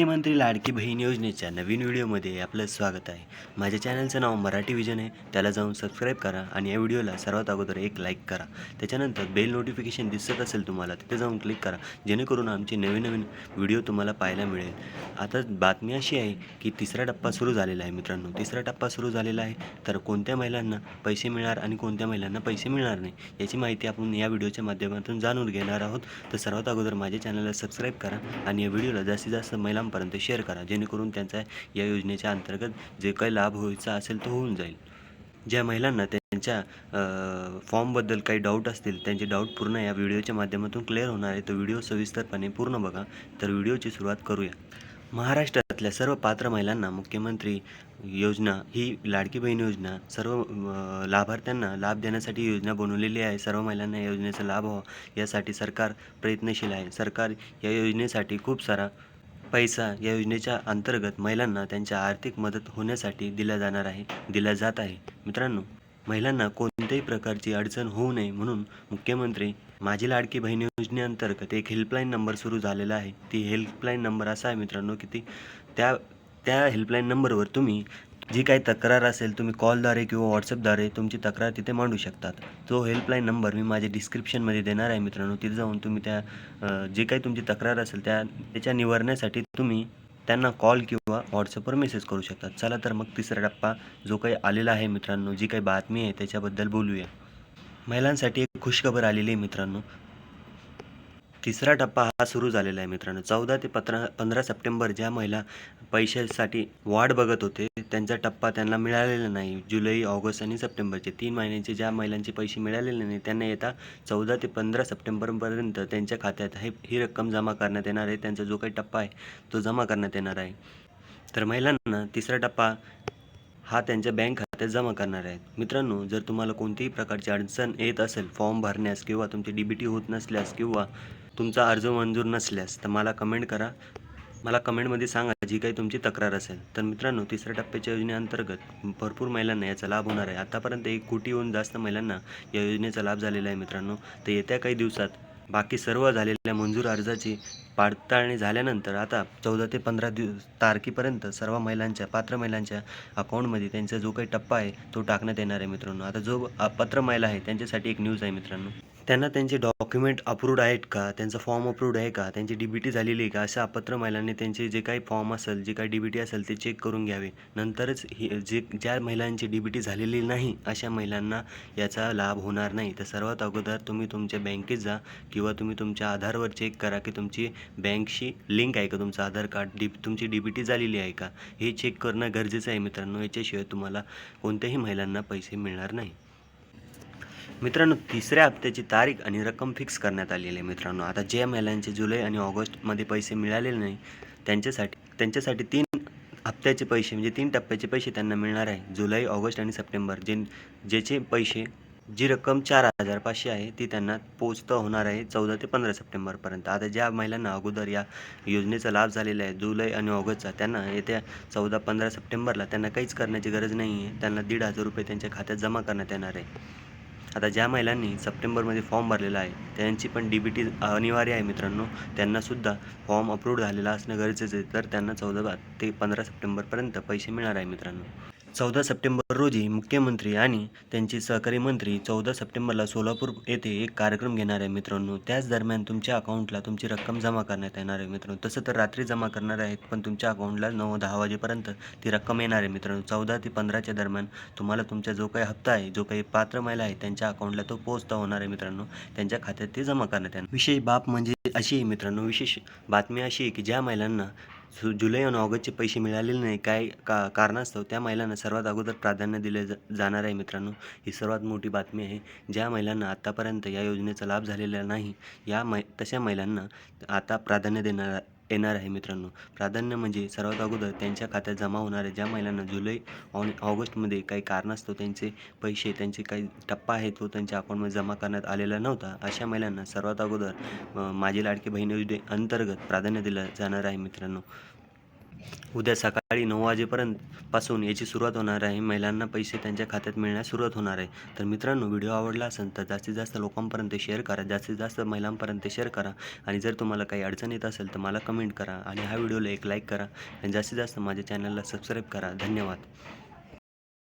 मुख्यमंत्री लाडकी बहीण योजनेच्या नवीन व्हिडिओमध्ये आपलं स्वागत आहे. माझ्या चॅनलचं नाव मराठी विजन आहे. त्याला जाऊन सबस्क्राईब करा आणि या व्हिडिओला सर्वात अगोदर एक लाईक करा. त्याच्यानंतर बेल नोटिफिकेशन दिसत असेल तुम्हाला तिथे जाऊन क्लिक करा. जेणेकरून आमचे नवीन नवीन व्हिडिओ तुम्हाला पाहायला मिळेल. आता बातमी अशी आहे की तिसरा टप्पा सुरू झालेला आहे मित्रांनो. तिसरा टप्पा सुरू झालेला आहे. तर कोणत्या महिलांना पैसे मिळणार आणि कोणत्या महिलांना पैसे मिळणार नाही याची माहिती आपण या व्हिडिओच्या माध्यमातून जाणून घेणार आहोत. तर सर्वात अगोदर माझ्या चॅनलला सबस्क्राईब करा आणि या व्हिडिओला जास्तीत जास्त महिला महिलांपर्यंत शेअर करा जेणेकरून त्यांचा या योजनेच्या अंतर्गत जे काही लाभ व्हायचा असेल तो होऊन जाईल. ज्या महिलांना त्यांच्या फॉर्मबद्दल काही डाऊट असतील त्यांचे डाऊट पूर्ण या व्हिडिओच्या माध्यमातून क्लिअर होणार आहे. तर व्हिडिओ सविस्तरपणे पूर्ण बघा. तर व्हिडिओची सुरुवात करूया. महाराष्ट्रातल्या सर्व पात्र महिलांना मुख्यमंत्री योजना ही लाडकी बहीण योजना सर्व लाभार्थ्यांना लाभ देण्यासाठी योजना बनवलेली आहे. सर्व महिलांना या योजनेचा लाभ व्हावा यासाठी सरकार प्रयत्नशील आहे. सरकार या योजनेसाठी खूप सारा पैसा या योजनेच्या अंतर्गत महिलांना त्यांच्या आर्थिक मदत होण्यासाठी दिला जाणार आहे दिला जात आहे. मित्रांनो महिलांना कोणत्याही प्रकारची अडचण होऊ नये म्हणून मुख्यमंत्री माझी लाडकी बहीण योजनेअंतर्गत एक हेल्पलाईन नंबर सुरू झालेला आहे. ती हेल्पलाईन नंबर असा आहे मित्रांनो की ती त्या त्या हेल्पलाईन नंबरवर तुम्ही जी काही तक्रार असेल तुम्ही कॉलद्वारे किंवा व्हॉट्सअपद्वारे तुमची तक्रार तिथे मांडू शकतात. तो हेल्पलाईन नंबर मी माझ्या डिस्क्रिप्शनमध्ये देणार आहे मित्रांनो तिथे जाऊन तुम्ही त्या जे काही तुमची तक्रार असेल त्या त्याच्या निवारण्यासाठी तुम्ही त्यांना कॉल किंवा व्हॉट्सअपवर मेसेज करू शकता चला तर मग तिसरा टप्पा जो काही आलेला आहे मित्रांनो जी काही बातमी आहे त्याच्याबद्दल बोलूया. महिलांसाठी एक खुशखबर आलेली आहे मित्रांनो. तिसरा टप्पा हा सुरू झालेला आहे मित्रांनो. चौदा ते पतरा पंधरा सप्टेंबर ज्या महिला पैशासाठी वाट बघत होते. त्यांचा टप्पा त्यांना मिळालेला नाही. जुलै ऑगस्ट आणि सप्टेंबरचे तीन महिन्यांचे ज्या महिलांचे पैसे मिळालेले नाही त्यांना येता चौदा ते पंधरा सप्टेंबरपर्यंत त्यांच्या खात्यात हे ही रक्कम जमा करण्यात येणार आहे. त्यांचा जो काही टप्पा आहे तो जमा करण्यात येणार आहे. तर महिलांना तिसरा टप्पा हा त्यांच्या बँक खात्यात जमा करणार आहेत. मित्रांनो जर तुम्हाला कोणतीही प्रकारची अडचण येत असेल फॉर्म भरण्यास किंवा तुमची डी बी टी होत नसल्यास किंवा तुमचा अर्ज मंजूर नसल्यास तर मला कमेंट करा. मला कमेंटमध्ये सांगा जी काही तुमची तक्रार असेल. तर मित्रांनो तिसऱ्या टप्प्याच्या योजनेअंतर्गत भरपूर महिलांना याचा लाभ होणार आहे. आतापर्यंत एक कोटीहून जास्त महिलांना या योजनेचा लाभ झालेला आहे मित्रांनो. तर येत्या काही दिवसात बाकी सर्व झालेल्या मंजूर अर्जाची पडताळणी झाल्यानंतर आता चौदा ते पंधरा दिवस तारखेपर्यंत सर्व महिलांच्या पात्र महिलांच्या अकाउंटमध्ये त्यांचा जो काही टप्पा आहे तो टाकण्यात येणार आहे मित्रांनो. आता जो पात्र महिला आहे त्यांच्यासाठी एक न्यूज आहे मित्रांनो. त्यांना त्यांचे डॉक्युमेंट अप्रूव्ड आहेत का? त्यांचा फॉर्म अप्रूव्ड आहे का? त्यांची डी बी टी झालेली आहे का? अशा अपात्र महिलांनी त्यांचे जे काही फॉर्म असेल जे काही डी बी टी असेल ते चेक करून घ्यावे. नंतरच ही जे ज्या महिलांची डी बी टी झालेली नाही अशा महिलांना याचा लाभ होणार नाही. तर सर्वात अगोदर तुम्ही तुमच्या बँकेत जा किंवा तुम्ही तुमच्या आधारवर चेक करा की तुमची बँकशी लिंक आहे का? तुमचं आधार कार्ड डी तुमची डी बी टी झालेली आहे का? हे चेक करणं गरजेचं आहे मित्रांनो. याच्याशिवाय तुम्हाला कोणत्याही महिलांना पैसे मिळणार नाही. मित्रांनो तिसऱ्या हप्त्याची तारीख आणि रक्कम फिक्स करण्यात आलेली आहे मित्रांनो. आता ज्या महिलांचे जुलै आणि ऑगस्टमध्ये पैसे मिळालेले नाही त्यांच्यासाठी त्यांच्यासाठी तीन हप्त्याचे पैसे म्हणजे तीन टप्प्याचे पैसे त्यांना मिळणार आहे. जुलै ऑगस्ट आणि सप्टेंबर जे ज्याचे पैसे जी रक्कम चार हजार पाचशे आहे ती त्यांना पोचतं होणार आहे चौदा ते पंधरा सप्टेंबरपर्यंत. आता ज्या महिलांना अगोदर या योजनेचा लाभ झालेला आहे जुलै आणि ऑगस्टचा त्यांना येत्या चौदा पंधरा सप्टेंबरला त्यांना काहीच करण्याची गरज नाही आहे त्यांना दीड हजार रुपये त्यांच्या खात्यात जमा करण्यात येणार आहे. आता ज्या महिलांनी सप्टेंबरमध्ये फॉर्म भरलेला आहे त्यांची पण डी बी टी अनिवार्य आहे मित्रांनो. त्यांनासुद्धा फॉर्म अप्रूव्ड झालेला असणं गरजेचं आहे. तर त्यांना चौदा ते पंधरा सप्टेंबरपर्यंत पैसे मिळणार आहे मित्रांनो. चौदा सप्टेंबर रोजी मुख्यमंत्री आणि त्यांचे सहकारी मंत्री चौदा सप्टेंबरला सोलापूर येथे एक कार्यक्रम घेणार आहे मित्रांनो. त्याच दरम्यान तुमच्या अकाउंटला तुमची रक्कम जमा करण्यात येणार आहे मित्रांनो. तसं तर रात्री जमा करणार आहेत पण तुमच्या अकाउंटला नऊ दहा वाजेपर्यंत ती रक्कम येणार आहे मित्रांनो. चौदा ते पंधराच्या दरम्यान तुम्हाला तुमचा जो काही हप्ता आहे जो काही पात्र महिला आहे त्यांच्या अकाउंटला तो पोहोचता होणार आहे मित्रांनो. त्यांच्या खात्यात ते जमा करण्यात येणार. विशेष बाब म्हणजे अशी आहे मित्रांनो विशेष बातमी अशी आहे की ज्या महिलांना सु जुलै आणि ऑगस्टचे पैसे मिळालेले नाही काय का कारणास्तव त्या महिलांना सर्वात अगोदर प्राधान्य दिले जा जाणार आहे मित्रांनो. ही सर्वात मोठी बातमी आहे. ज्या महिलांना आत्तापर्यंत या योजनेचा लाभ झालेला नाही या मै तशा महिलांना आता प्राधान्य देणार येणार आहे मित्रांनो. प्राधान्य म्हणजे सर्वात अगोदर त्यांच्या खात्यात जमा होणाऱ्या ज्या महिलांना जुलै आणि ऑगस्टमध्ये काही कारणास्तव त्यांचे पैसे त्यांचे काही टप्पा आहे तो त्यांच्या अकाउंटमध्ये जमा करण्यात आलेला नव्हता. अशा महिलांना सर्वात अगोदर माझे माझी लाडकी बहीण योजने अंतर्गत प्राधान्य दिलं जाणार आहे मित्रांनो. उद्या सकाळी नऊ वाजेपर्यंत पासून याची सुरुवात होणार आहे. महिलांना पैसे त्यांच्या खात्यात मिळण्यास सुरुवात होणार आहे. तर मित्रांनो व्हिडिओ आवडला असेल तर जास्तीत जास्त लोकांपर्यंत शेअर करा. जास्तीत जास्त महिलांपर्यंत शेअर करा. आणि जर तुम्हाला काही अडचण येत असेल तर मला कमेंट करा. आणि हा व्हिडिओला एक लाईक करा. आणि जास्तीत जास्त माझ्या चॅनलला सबस्क्राईब करा. धन्यवाद.